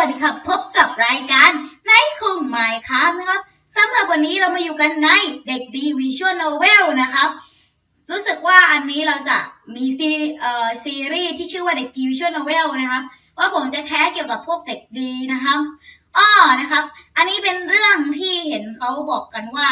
วัสดีครับ พบกับรายการในคงหมายครับนะครับสำหรับวันนี้เรามาอยู่กันในเด็กดีวิชวลโนเวลนะครับ รู้สึกว่าอันนี้เราจะมีซีเอ่อซีรีส์ที่ชื่อว่าเด็กดีวิชวลโนเวลนะครับ ว่าผมจะแคสเกี่ยวกับพวกเด็กดีนะครับอ้อนะครับ อันนี้เป็นเรื่องที่เห็นเขาบอกกันว่า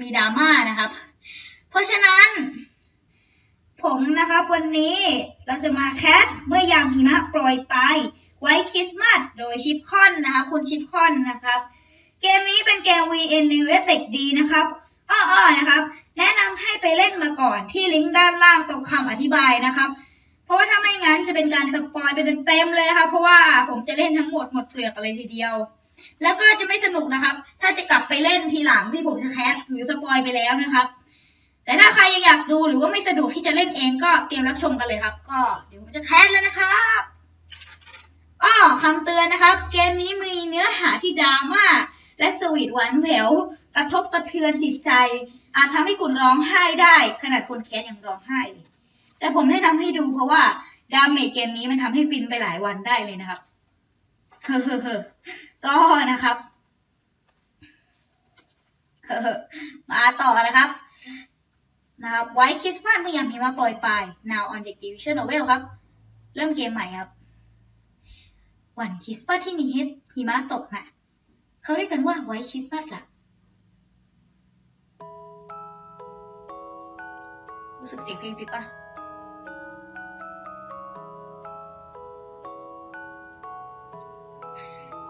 มีดราม่านะครับ เพราะฉะนั้น ผมนะครับวันนี้เราจะมาแคสเมื่อยามหิมะโปรยปลาย ไว้คริสต์มาสโดยชิปคอนนะครับคุณชิปคอนนะครับเกมนี้เป็นเกม VN ในเว็บเด็กดีนะครับอ้อๆนะครับ แนะนำให้ไปเล่นมาก่อนที่ลิงก์ด้านล่างตรงคำอธิบายนะครับเพราะว่าถ้าไม่งั้นจะเป็นการสปอยไปเต็มๆเลยนะครับเพราะว่าผมจะเล่นทั้งหมดหมดเปลือกอะไรทีเดียว แล้วก็จะไม่สนุกนะครับ ถ้าจะกลับไปเล่นทีหลังที่ผมจะแคสหรือสปอยไปแล้วนะครับ แต่ถ้าใครยังอยากดูหรือว่าไม่สะดวกที่จะเล่นเองก็เตรียมรับชมกันเลยครับ ก็เดี๋ยวผมจะแคสแล้วนะครับ คำเตือนนะครับ เกมนี้มีเนื้อหาที่ดราม่าและสวีทหวานแหววกระทบกระเทือนจิตใจ อาจทำให้คุณร้องไห้ได้ ขนาดคนแคสยังร้องไห้เลยแต่ผมแนะนำให้ดูเพราะว่าดาเมจเกมนี้มันทำให้ฟินไปหลายวันได้เลยนะครับเฮ้อๆๆก็นะครับเฮ้อมาต่อนะครับนะครับไว้คริสต์มาสเมื่อยามหิมะโปรยปลาย now on the division novel ครับ เริ่มเกมใหม่ครับ วันคริสต์มาสที่มีหิมะตกน่ะเขาเรียกกันว่าไว้คริสต์มาสล่ะ รู้สึกเสียงเพลงติดปะ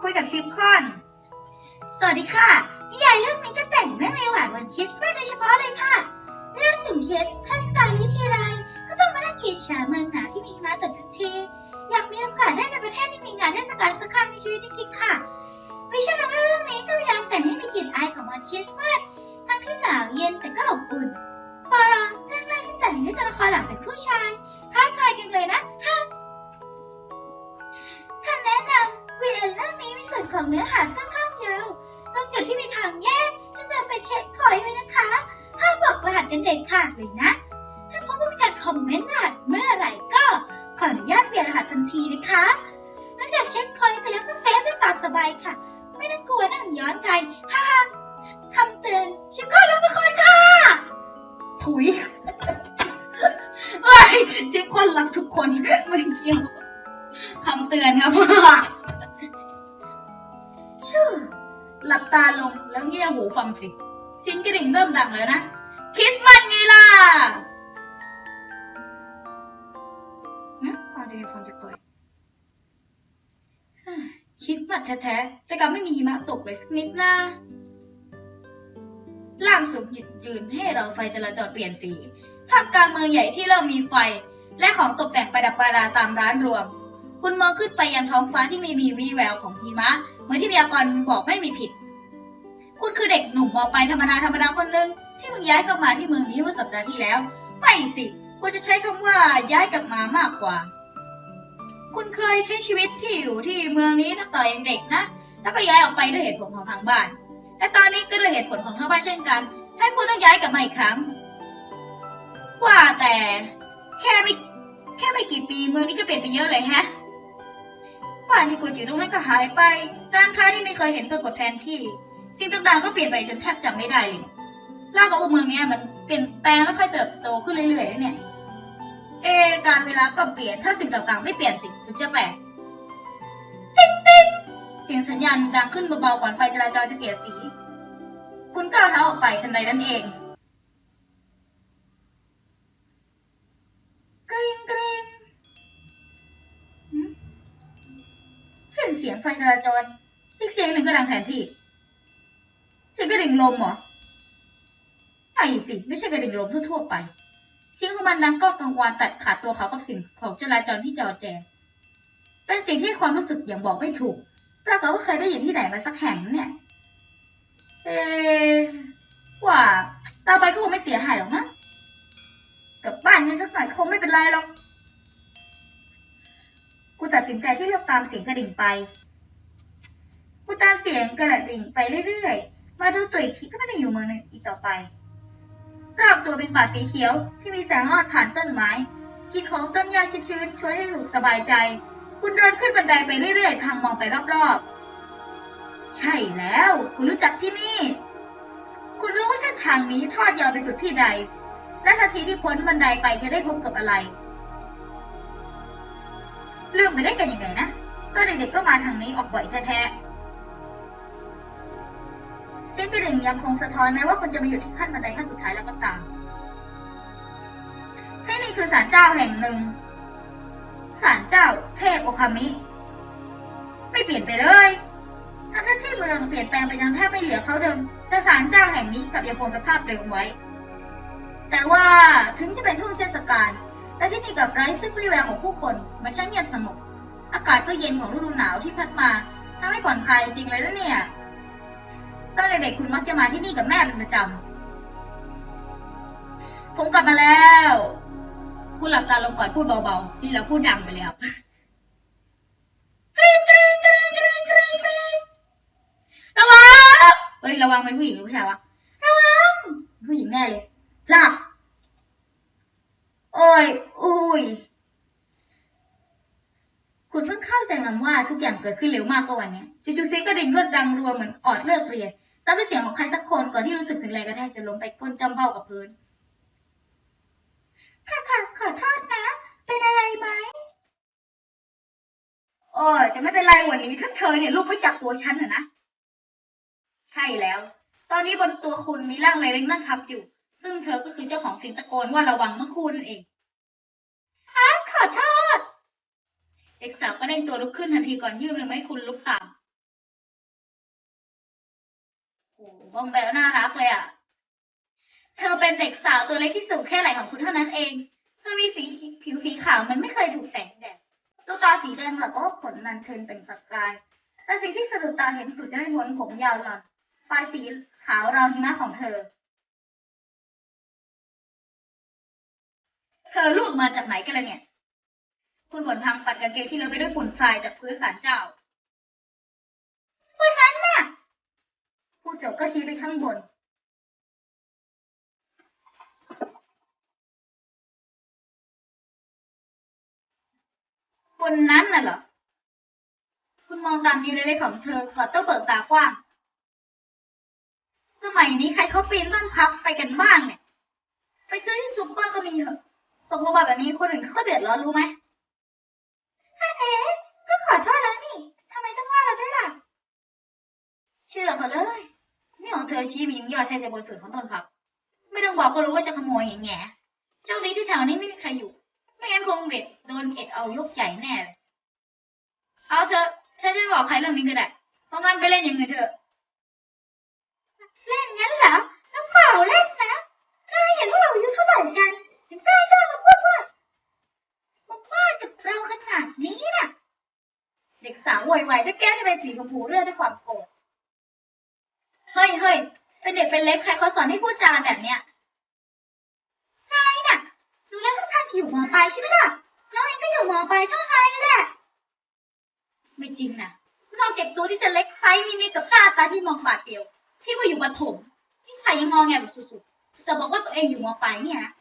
คุยกับชิปคอน สวัสดีค่ะ นิยายเรื่องนี้ก็แต่งเรื่องในวันวันคริสต์มาสโดยเฉพาะเลยค่ะเมื่อถึงเทศเทศกาลนี้ทีไร ก็ต้องมานั่งอิจฉาเมืองหนาวที่มีหิมะตกทุกที อยากมีโอกาสได้ไปประเทศที่มีงานเทศกาลสักครั้งในชีวิตจริงๆค่ะวิชาโนเวลเรื่องนี้ก็พยายามแต่งให้มีกลิ่นอายของวันคริสต์มาสทั้งที่หนาวเย็นแต่ก็อบอุ่นปาราเรื่องแรกที่แต่งด้วยตัวละครหลักเป็นผู้ชายท้าทายกันเลยนะฮะคำแนะนำวีเอ็นเรื่องนี้มีส่วนของเนื้อหาค่อนข้างยาวตรงจุดที่มีทางแยกจะจำเป็นเช็คพอยไว้นะคะ ห้ามบอกรหัสกันเด็ดขาดเลยนะ ถ้าพบว่ามีการคอมเมนต์รหัสเมื่อไหร่ก็ ขออนุญาตเปลี่ยนรหัสทันทีนะคะนอกจากเช็คพอยต์ไปแล้วก็เซฟได้ตามสบายค่ะ ไม่ต้องกลัวนั่งย้อนไกลฮ่าคำเตือนชิปก้อนแล้วทุกคนค่ะ ถุยเฮ้ยชิปคนรักทุกคนไม่เกี่ยวคำเตือนครับชื่อหลับตาลงแล้วเงี่ยหูฟังสิเสียงกระดิ่งเริ่มดังแล้วนะคริสต์มาสไงล่ะ หึฟังฟังปล่อย คิดมาแท้ๆ แต่กลับไม่มีหิมะตกเลยสักนิดนะล่างสูงหยุดยืนให้เราไฟจราจรเปลี่ยนสีท่ามกลางเมืองใหญ่ที่เริ่มมีไฟ และของตกแต่งประดับประดาตามร้านรวม คุณมองขึ้นไปยังท้องฟ้าที่ไม่มีวีแววของหิมะ เหมือนที่พยากรณ์บอกไม่มีผิด คุณคือเด็กหนุ่มมอปลายธรรมดาธรรมดาคนหนึ่งที่เพิ่งย้ายเข้ามาที่เมืองนี้เมื่อสัปดาห์ที่แล้ว ไม่สิควรจะใช้คำว่าย้ายกลับมามากกว่า คุณเคยใช้ชีวิตที่อยู่ที่เมืองนี้ตั้งแต่ยังเด็กนะ แล้วก็ย้ายออกไปด้วยเหตุผลของทางบ้าน และตอนนี้ก็ด้วยเหตุผลของทางบ้านเช่นกัน ให้คุณต้องย้ายกลับมาอีกครั้ง ว่าแต่แค่ไม่แค่ไม่กี่ปีเมืองนี้ก็เปลี่ยนไปเยอะเลยแฮะบ้านที่กูอยู่ตรงนั้นก็หายไป ร้านค้าที่ไม่เคยเห็นปรากฏแทนที่ สิ่งต่างๆก็เปลี่ยนไปจนแทบจำไม่ได้เลยเล่ากับว่าเมืองนี้มันเปลี่ยนแปลงแล้วค่อยเติบโตขึ้นเรื่อยๆเนี่ย เอ การเวลาก็เปลี่ยน ถ้าสิ่งต่างๆ ไม่เปลี่ยนสิถึงจะแปลกติ๊งติ๊งเสียงสัญญาณดังขึ้นเบาๆก่อนไฟจราจรจะเปลี่ยนสี คุณก้าวเท้าออกไปทันใดนั้นเองกริ๊งกริ๊งเสียงเสียงไฟจราจร อีกเสียงหนึ่งก็ดังแทนที่เสียงกระดิ่งลมเหรอไอ้สิ ไม่ใช่กระดิ่งลมทั่วๆไป เสียงของมันดังก็กังวานตัดขาดตัวเขากับสิ่งของจราจรที่จอแจ เป็นสิ่งที่ความรู้สึกอย่างบอกไม่ถูกปรากฏว่าเคยได้ยินที่ไหนมาสักแห่งเนี่ยเอะว่าตาไปก็คงไม่เสียหายหรอกนะกับบ้านกันสักหน่อยคงไม่เป็นไรหรอกกูตัดสินใจที่เลือกตามเสียงกระดิ่งไปกูตามเสียงกระดิ่งไปเรื่อยๆ มาดูตัวอีกทีก็ไม่ได้อยู่เมืองนึงอีกต่อไป รอบตัวเป็นป่าสีเขียวที่มีแสงลอดผ่านต้นไม้กลิ่นของต้นหญ้าชื้นๆชวนให้รู้สึกสบายใจ คุณเดินขึ้นบันไดไปเรื่อยๆพังมองไปรอบๆ ใช่แล้ว คุณรู้จักที่นี่ คุณรู้ว่าเส้นทางนี้ทอดยาวไปสุดที่ใด และทันทีที่พ้นบันไดไปจะได้พบกับอะไรลืมไปได้กันยังไงนะตอนเด็กๆก็มาทางนี้ออกบ่อยแท้ๆ เสียงกระดิ่งยังคงสะท้อนแม้ว่าคุณจะมาอยู่ที่ขั้นบันไดขั้นสุดท้ายแล้วก็ตามที่นี่คือศาลเจ้าแห่งหนึ่งศาลเจ้าเทพโอคามิ ไม่เปลี่ยนไปเลยทั้งที่เมืองเปลี่ยนแปลงไปจนแทบไม่เหลือเขาเดิม แต่ศาลเจ้าแห่งนี้กลับยังคงสภาพเดิมไว้ แต่ว่าถึงจะเป็นทุ่งเทศกาลแต่ที่นี่กับไร้ซึ่งวี่แววของผู้คน มันช่างเงียบสงบ อากาศก็เย็นของฤดูหนาวที่พัดมาทำให้ผ่อนคลายจริงเลยนะเนี่ย ตอนเด็กๆคุณมักจะมาที่นี่กับแม่เป็นประจำ ผมกลับมาแล้ว คุณหลับตาลงก่อนพูดเบาๆ นี่เราพูดดังไปเลยครับกรี๊งกรี๊งกรี๊งกรี๊งกรี๊งกรี๊งระวังเฮ้ยระวังเป็นผู้หญิงหรือผู้ชายวะ ระวัง ผู้หญิงแน่เลยหลับ โอ้ย อุ้ย คุณเพิ่งเข้าใจคำว่าทุกอย่างเกิดขึ้นเร็วมากกว่าวันนี้จู่ๆเสียงกระดิ่งก็ดังรัวเหมือนออดเลิกเรียน ตามด้วยเสียงของใครสักคนก่อนที่รู้สึกถึงแรงกระแทกจะล้มไปก้นจำเบ้ากับพื้น ค่ะค่ะขอโทษนะ เป็นอะไรไหม โอ้ยจะไม่เป็นไรวันนี้ถ้าเธอเนี่ยลุกไปจากตัวฉันอะนะ ใช่แล้ว ตอนนี้บนตัวคุณมีร่างอะไรเล็กนั่งทับอยู่ ซึ่งเธอก็คือเจ้าของเสิ่งตะโกนว่าระวังเมื่อครู่นั่นเองฮะขอโทษเด็กสาวก็เด้งตัวลุกขึ้นทันทีก่อนยื่นมือมาให้คุณลุกตาม บอมแบลน่ารักเลยอะ เธอเป็นเด็กสาวตัวเล็กที่สูงแค่ไหล่ของคุณเท่านั้นเอง เธอมีสีผิวสีขาวมันไม่เคยถูกแต่งแดดตัวตาสีแดงแล้วก็ขนนันเทินเป็นประกาย แต่สิ่งที่สะดุดตาเห็นสุดจะไม่พ้นผมยาวหล่อนปลายสีขาวราวหิมะของเธอ เธอลูกมาจากไหนกันล่ะเนี่ย คุณผลทางปัดกางเกงที่เลอะไปด้วยฝุ่นทรายจากพื้นศาลเจ้าวันนั้นน่ะ ผู้จบก็ชี้ไปข้างบนคนนั้นน่ะเหรอ คุณมองตามนิ้วเล็กๆของเธอก่อนต้องเปิดตากว้าง สมัยนี้ใครเขาปีนต้นพับไปกันบ้างเนี่ย ไปซื้อที่ซุปเปอร์ก็มีเหอะตกลงมาแบบนี้คนอื่นเขาก็เดือดร้อนรู้ไหมเอ๊ก็ขอโทษแล้วนี่ทำไมต้องว่าเราด้วยล่ะ เชื่อเขาเลย นี่ของเธอชี้มียิ้มย่อแทบจะบนฝืนของต้นพับ ไม่ต้องบอกก็รู้ว่าจะขโมยอย่างแง่เจ้าลีที่แถวนี้ไม่มีใครอยู่ ไม่งั้นคงเด็ดโดนเอ็ดเอายกใหญ่แน่เลย เอาเถอะฉันจะบอกใครเรื่องนี้ก็ได้เพราะงั้นไปเล่นอย่างอื่นเถอะ เล่นงั้นเหรอน้ำเปล่าเล่นนะนายเห็นว่าเราอายุเท่าไหร่กันถึงกล้ากล้ามาพูดว่ามาว่ากับเราขนาดนี้น่ะ เด็กสาวโวยวายด้วยแก้มที่เป็นสีชมพูเลือดด้วยความโกรธ เฮ้ยเฮ้ยเป็นเด็กเป็นเล็กใครเขาสอนให้พูดจาแบบเนี้ยนายน่ะดูแล้วท่านอยู่มอปลายใช่ไหมล่ะน้องเองก็อยู่มอปลายเท่านายนั่นแหละ ไม่จริงนะนอกจากตัวที่จะเล็กไซส์มินิกับหน้าตาที่มองบาดเดียวที่ว่าอยู่ประถมที่ใส่ยังงอแงแบบสุดๆแต่บอกว่าตัวเองอยู่มอปลายเนี่ยนะ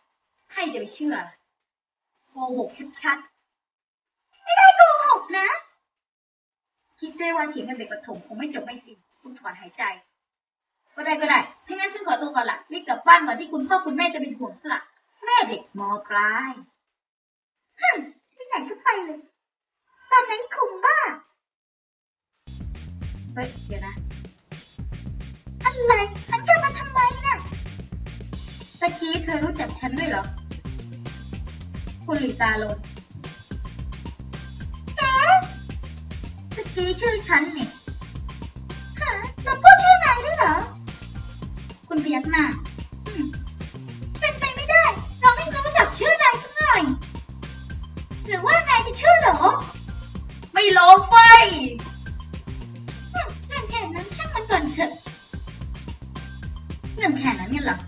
ใครจะไปเชื่อโกหกชัดๆไม่ได้โกหกนะ คิดด้วยว่าเถียงกับเด็กประถมคงไม่จบไม่สิ้นคุณถอนหายใจ ก็ได้ก็ได้ถ้างั้นฉันขอตัวก่อนละรีบกลับบ้านก่อนที่คุณพ่อคุณแม่จะเป็นห่วงสละแม่เด็กมอปลายฮึมที่ไหนก็ไปเลยตอนนั้นคุมบ้าเฮ้ยเดี๋ยวนะอะไรมันกลับมาทำไมน่ะตะกี้เธอรู้จักฉันด้วยเหรอ คุณหลีตาโลนแกตะกี้ชื่อฉันนี่ฮะเราพูดชื่อนายด้วยเหรอ ลอไฟอืมเรื่องแค่นั้นช่างมันก่อนเถอะเรื่องแค่นั้นเนี่ยหรอ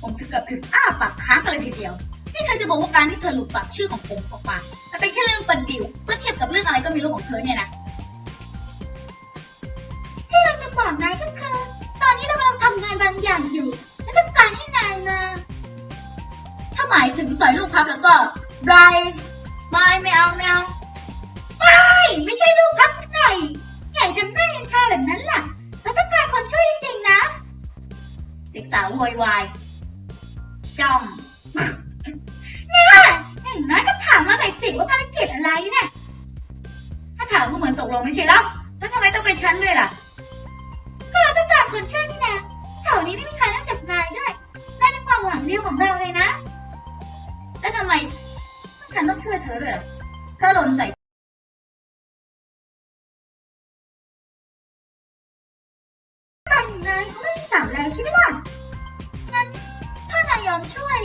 ผมถึงกับถึงอ้าปากค้างกันเลยทีเดียว นี่เธอจะบอกว่าการที่เธอหลุดปากชื่อของผมออกมามันเป็นแค่เรื่องประดิวเมื่อเทียบกับเรื่องอะไรก็ม่รู้ของเธอเนี่ยนะที่เราจะบอกนายก็คือ ตอนนี้เรากำลังทำงานบางอย่างอยู่และต้องการให้นายมา ถ้าหมายถึงสอยลูกพับแล้วก็ไรไม่ไม่เอาไม่เอา อย่นั้นล่ะเราต้องการความช่วยจริงๆนะ เด็กสาวโวยวายจ้องนี่แหละเห็นไหมก็ถามมาหน่อยสิว่าภารกิจอะไรเนี่ยถ้าถามก็เหมือนตกลงไม่ใช่หรอแล้วทำไมต้องเป็นฉันด้วยล่ะ ก็เราต้องการคนช่วยนี่นะแถวนี้ไม่มีใครนอกจากนายด้วยนายเป็นความหวังเดียวของเราเลยนะ แล้วทำไมฉันต้องช่วยเธอด้วยล่ะถ้าหล่นใส่ ใช่ไหมล่ะ งั้นถ้านายยอมช่วย